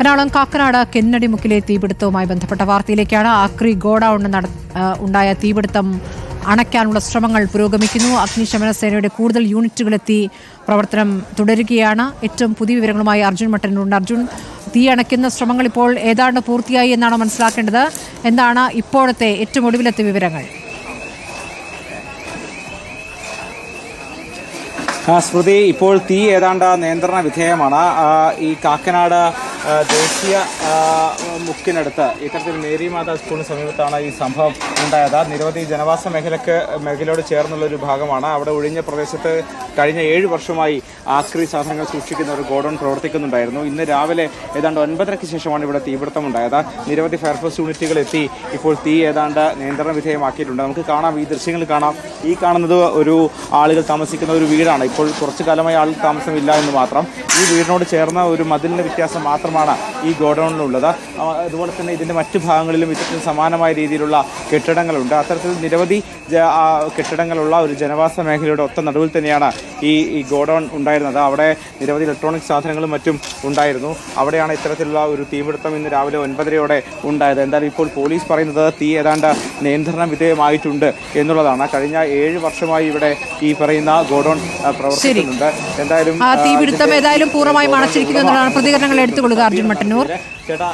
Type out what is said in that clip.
എറണാകുളം കാക്കനാട് കെന്നടിമുക്കിലെ തീപിടുത്തവുമായി ബന്ധപ്പെട്ട വാർത്തയിലേക്കാണ് ആക്രി ഗോഡൌൺ ഉണ്ടായ തീപിടുത്തം അണയ്ക്കാനുള്ള ശ്രമങ്ങൾ പുരോഗമിക്കുന്നു. അഗ്നിശമന സേനയുടെ കൂടുതൽ യൂണിറ്റുകളെത്തി പ്രവർത്തനം തുടരുകയാണ്. ഏറ്റവും പുതിയ വിവരങ്ങളുമായി അർജുൻ മട്ടനുണ്ട് അർജുൻ. തീ അണയ്ക്കുന്ന ശ്രമങ്ങൾ ഇപ്പോൾ ഏതാണ്ട് പൂർത്തിയായി എന്നാണ് മനസ്സിലാക്കേണ്ടത്. എന്താണ് ഇപ്പോഴത്തെ ഏറ്റവും ഒടുവിലത്തെ വിവരങ്ങൾ? സ്മൃതി ഇപ്പോൾ തീ ഏതാണ്ട് നിയന്ത്രണ വിധേയമാണ്. ഈ കാക്കനാട് ദേശീയ മുക്കിനടുത്ത് ഇത്തരത്തിൽ മേരി മാതാ സ്കൂളിന് സമീപത്താണ് ഈ സംഭവം ഉണ്ടായത്. നിരവധി ജനവാസ മേഖലക്ക് മേഖലയോട് ചേർന്നുള്ള ഒരു ഭാഗമാണ്. അവിടെ ഒഴിഞ്ഞ പ്രദേശത്ത് കഴിഞ്ഞ ഏഴ് വർഷമായി ആക്രി സാധനങ്ങൾ സൂക്ഷിക്കുന്ന ഒരു ഗോഡൌൺ പ്രവർത്തിക്കുന്നുണ്ടായിരുന്നു. ഇന്ന് രാവിലെ ഏതാണ്ട് ഒൻപതരയ്ക്ക് ശേഷമാണ് ഇവിടെ തീപിടുത്തം ഉണ്ടായത് നിരവധി ഫയർഫോഴ്സ് യൂണിറ്റുകൾ എത്തി ഇപ്പോൾ തീ ഏതാണ്ട് നിയന്ത്രണ വിധേയമാക്കിയിട്ടുണ്ട്. നമുക്ക് കാണാം ഈ ദൃശ്യങ്ങൾ കാണാം. ഈ കാണുന്നത് ഒരു ആളുകൾ താമസിക്കുന്ന ഒരു വീടാണ്. ഇപ്പോൾ കുറച്ചു കാലമായി ആൾ താമസമില്ല എന്ന് മാത്രം. ഈ വീടിനോട് ചേർന്ന ഒരു മതിലിന്റെ വ്യത്യാസം മാത്രമാണ് ഈ ഗോഡൌണിലുള്ളത്. അതുപോലെ തന്നെ ഇതിന്റെ മറ്റു ഭാഗങ്ങളിലും ഇത്തരത്തിൽ സമാനമായ രീതിയിലുള്ള കെട്ടിടങ്ങളുണ്ട്. അത്തരത്തിൽ നിരവധി കെട്ടിടങ്ങളുള്ള ഒരു ജനവാസ മേഖലയുടെ ഒത്ത നടുവിൽ തന്നെയാണ് ഈ ഗോഡൗൺ ഗോഡൌൺ ഉണ്ടായിരുന്നത്. അവിടെ നിരവധി ഇലക്ട്രോണിക് സാധനങ്ങളും മറ്റും ഉണ്ടായിരുന്നു. അവിടെയാണ് ഇത്തരത്തിലുള്ള ഒരു തീപിടുത്തം ഇന്ന് രാവിലെ ഒൻപതരയോടെ ഉണ്ടായത്. എന്തായാലും ഇപ്പോൾ പോലീസ് പറയുന്നത് തീ ഏതാണ്ട് നിയന്ത്രണ വിധേയമായിട്ടുണ്ട് എന്നുള്ളതാണ്. കഴിഞ്ഞ ഏഴ് വർഷമായി ഇവിടെ ഈ പറയുന്ന ഗോഡൗൺ പ്രവർത്തിക്കുന്നുണ്ട്. എന്തായാലും തീപിടുത്തം ഏതായാലും പൂർണമായും അണച്ചിരിക്കുന്നു എന്നുള്ളതാണ് പ്രതികരണങ്ങൾ എടുത്തുകൊള്ളുക അർജുൻ മട്ടന്നൂർ. ചേട്ടാ